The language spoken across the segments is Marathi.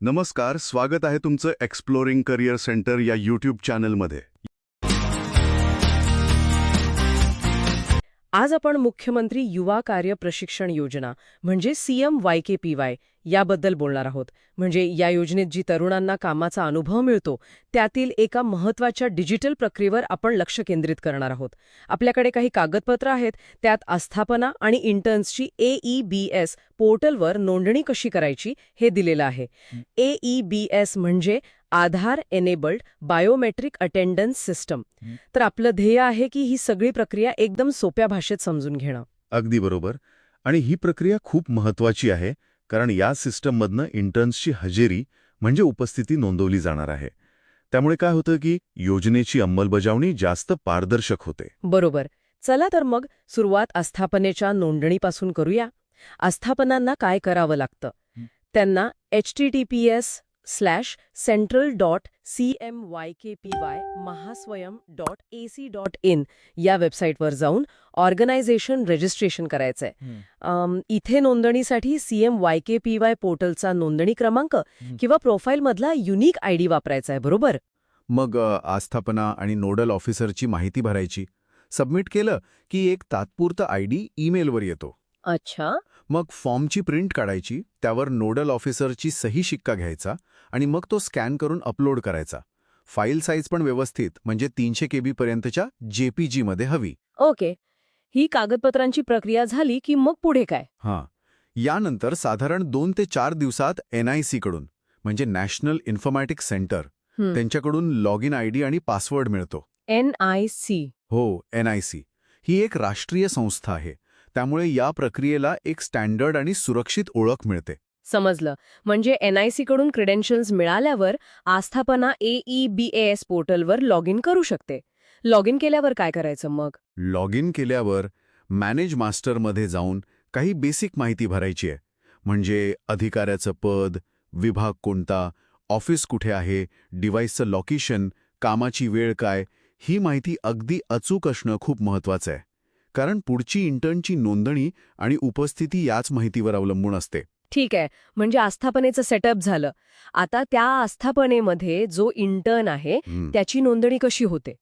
नमस्कार स्वागत आहे तुमचं एक्सप्लोरिंग करिअर सेंटर या यूट्यूब चॅनलमध्ये आज आपण मुख्यमंत्री युवा कार्य प्रशिक्षण योजना म्हणजे CM Y K P Y याबद्दल बोलणार आहोत. म्हणजे या योजनेत जी तरुणांना कामाचा अनुभव मिळतो त्यातील एका महत्त्वाच्या डिजिटल प्रक्रियेवर आपण लक्ष केंद्रित करणार आहोत. आपल्याकडे काही कागदपत्र आहेत त्यात आस्थापना आणि इंटर्न्सची ए बी एस पोर्टलवर नोंदणी कशी करायची हे दिलेलं आहे. ए बी एस म्हणजे Aadhaar enabled biometric attendance system तर आपलं ध्येय आहे की ही सगळी प्रक्रिया एकदम सोप्या भाषेत समजून घेणं. अगदी बरोबर. आणि ही प्रक्रिया खूप महत्वाची आहे. कारण या सिस्टममधनं इंटर्न्सची हजेरी म्हणजे उपस्थिती नोंदवली जाणार आहे. त्यामुळे काय होतं की योजनेची अंमलबजावणी जास्त पारदर्शक होते. बरोबर. चला तर मग सुरुवात आस्थापनेच्या नोंदणीपासून करूया. आस्थापनांना काय करावं लागतं? त्यांना H T T P S slash central dot C M Y K P Y Mahaswayam dot A C dot in या वेबसाईटवर जाऊन ऑर्गनायझेशन रजिस्ट्रेशन करायचंय. अम, इथे नोंदणीसाठी CM Y K P Y पोर्टलचा नोंदणी क्रमांक किंवा प्रोफाईलमधला युनिक आयडी वापरायचा आहे बरोबर? मग आस्थापना आणि नोडल ऑफिसरची माहिती भरायची. सबमिट केलं की एक तात्पुरतं आयडी ईमेलवर येतो. अच्छा. मग फॉर्मची प्रिंट काढायची त्यावर नोडल ऑफिसरची सही शिक्का घ्यायचा आणि मग तो स्कॅन करून अपलोड करायचा. फाईल साईज पण व्यवस्थित म्हणजे तीनशे केबी पर्यंतच्या जेपीजीमध्ये हवी. ओके. ही कागदपत्रांची प्रक्रिया झाली की मग पुढे काय? हां. यानंतर साधारण दोन ते चार दिवसात एनआयसी कडून म्हणजे नॅशनल इन्फॉर्मॅटिक सेंटर हं. त्यांच्याकडून लॉग इन आयडी आणि पासवर्ड मिळतो. N I C. हो एनआयसी ही एक राष्ट्रीय संस्था आहे. त्यामुळे या प्रक्रियेला एक स्टँडर्ड आणि सुरक्षित ओळख मिळते. समजलं. म्हणजे एनआयसी कडून क्रेडेन्शियल्स मिळाल्यावर आस्थापना ए बी एस पोर्टलवर लॉग इन करू शकते. लॉग इन केल्यावर काय करायचं मग? लॉग इन केल्यावर मॅनेज मास्टरमध्ये जाऊन काही बेसिक माहिती भरायची आहे. म्हणजे अधिकाऱ्याचं पद विभाग कोणता ऑफिस कुठे आहे डिव्हाइसचं लोकेशन कामाची वेळ काय ही माहिती अगदी अचूक असणं खूप महत्वाचं आहे. कारण पुढची इंटर्नची नोंदणी आणि उपस्थिती याच माहितीवर अवलंबून असते. ठीक आहे. म्हणजे आस्थापनेचं सेटअप झालं. आता त्या आस्थापनेमध्ये जो इंटर्न आहे. त्याची नोंदणी कशी होते?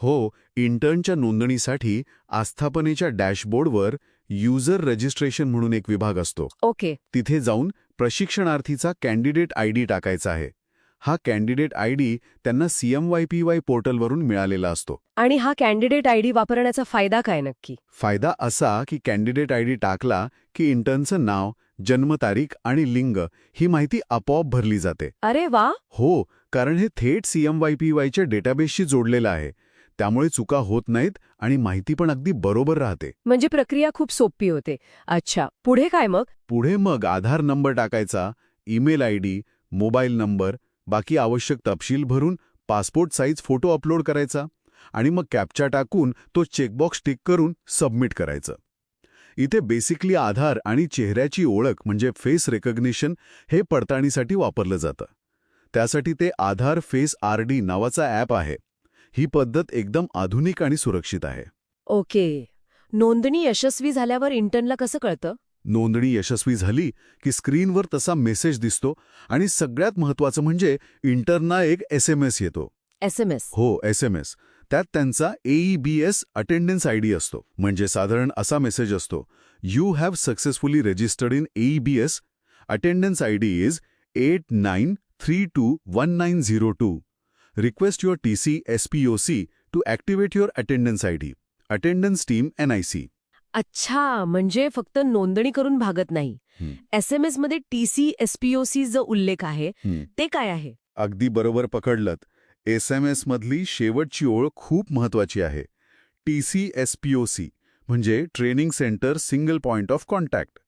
हो इंटर्नच्या नोंदणीसाठी आस्थापनेच्या डॅशबोर्डवर युजर रजिस्ट्रेशन म्हणून एक विभाग असतो. ओके. तिथे जाऊन प्रशिक्षणार्थीचा कॅन्डिडेट आयडी टाकायचा आहे. हा कॅन्डिडेट आयडी त्यांना सीएमवायपीवाय पोर्टलवरून मिळालेला असतो. आणि हा कॅन्डिडेट आयडी वापरण्याचा फायदा काय नक्की? फायदा असा की कॅन्डिडेट आयडी टाकला की इंटर्नचं नाव जन्मतारीख आणि लिंग ही माहिती आपोआप भरली जाते. अरे वा! हो कारण हे थेट सीएमवायपीवायच्या डेटाबेसशी जोडलेलं आहे. त्यामुळे चुका होत नाहीत आणि माहिती पण अगदी बरोबर राहते. म्हणजे प्रक्रिया खूप सोपी होते. अच्छा पुढे काय मग? पुढे मग आधार नंबर टाकायचा email I D mobile number बाकी आवश्यक तपशील भरून पासपोर्ट साईज फोटो अपलोड करायचा आणि मग कॅप्चा टाकून तो चेकबॉक्स टिक करून सबमिट करायचं. इथे बेसिकली आधार आणि चेहऱ्याची ओळख म्हणजे फेस रेकग्निशन हे पडताळणीसाठी वापरलं जातं. त्यासाठी ते आधार फेस आर डी नावाचा ॲप आहे. ही पद्धत एकदम आधुनिक आणि सुरक्षित आहे. ओके. नोंदणी यशस्वी झाल्यावर इंटर्नला कसं कळतं? नोंदणी यशस्वी झाली की स्क्रीनवर तसा मेसेज दिसतो आणि सगळ्यात महत्वाचं म्हणजे इंटरना एक एस एम एस येतो. एस एम एस हो एस एम एस त्यात त्यांचा एईबीएस अटेंडन्स आय डी असतो. म्हणजे साधारण असा मेसेज असतो. You have successfully registered in AEBS attendance I D is eight nine three two one nine zero two request your T C S P O C to activate your attendance I D attendance team N I C अच्छा म्हणजे फक्त नोंदणी करून भागत नाही. एस एम एसमध्ये T C S P O C जो उल्लेख आहे ते काय आहे? अगदी बरोबर पकडलत. एस एम एसमधली शेवटची ओळ खूप महत्वाची आहे. T C S P O C म्हणजे training centre single point of contact.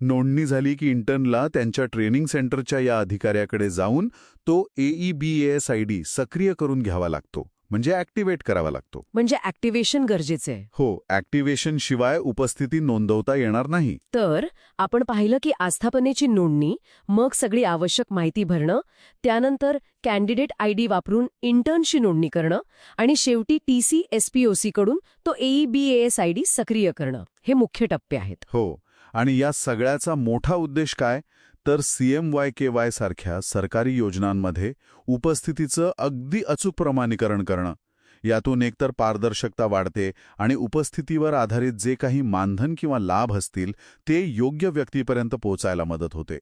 नोंदणी झाली की इंटर्नला त्यांच्या ट्रेनिंग सेंटरच्या या अधिकाऱ्याकडे जाऊन तो E एईबीएस आय डी सक्रिय करून घ्यावा लागतो. म्हणजे ॲक्टिवेट करावा लागतो. म्हणजे ऍक्टिव्हेशन गरजेचे आहे. हो ॲक्टिव्हेशन शिवाय उपस्थिती नोंदवता येणार नाही. तर आपण पाहिलं की आस्थापनेची नोंदणी मग सगळी आवश्यक माहिती भरणं त्यानंतर कॅन्डिडेट आय डी वापरून इंटर्नची नोंदणी करणं आणि शेवटी T C S P O C कडून तो एईबीएस आय डी सक्रिय करणं. हे मुख्य टप्पे आहेत. हो आणि या सगळ्याचा मोठा उद्देश काय? तर C M Y K Y सारख्या सरकारी योजनांमध्ये उपस्थितीचं अगदी अचूक प्रमाणीकरण करणं. यातून एकतर पारदर्शकता वाढते आणि उपस्थितीवर आधारित जे काही मानधन किंवा लाभ असतील ते योग्य व्यक्तीपर्यंत पोहोचायला मदत होते.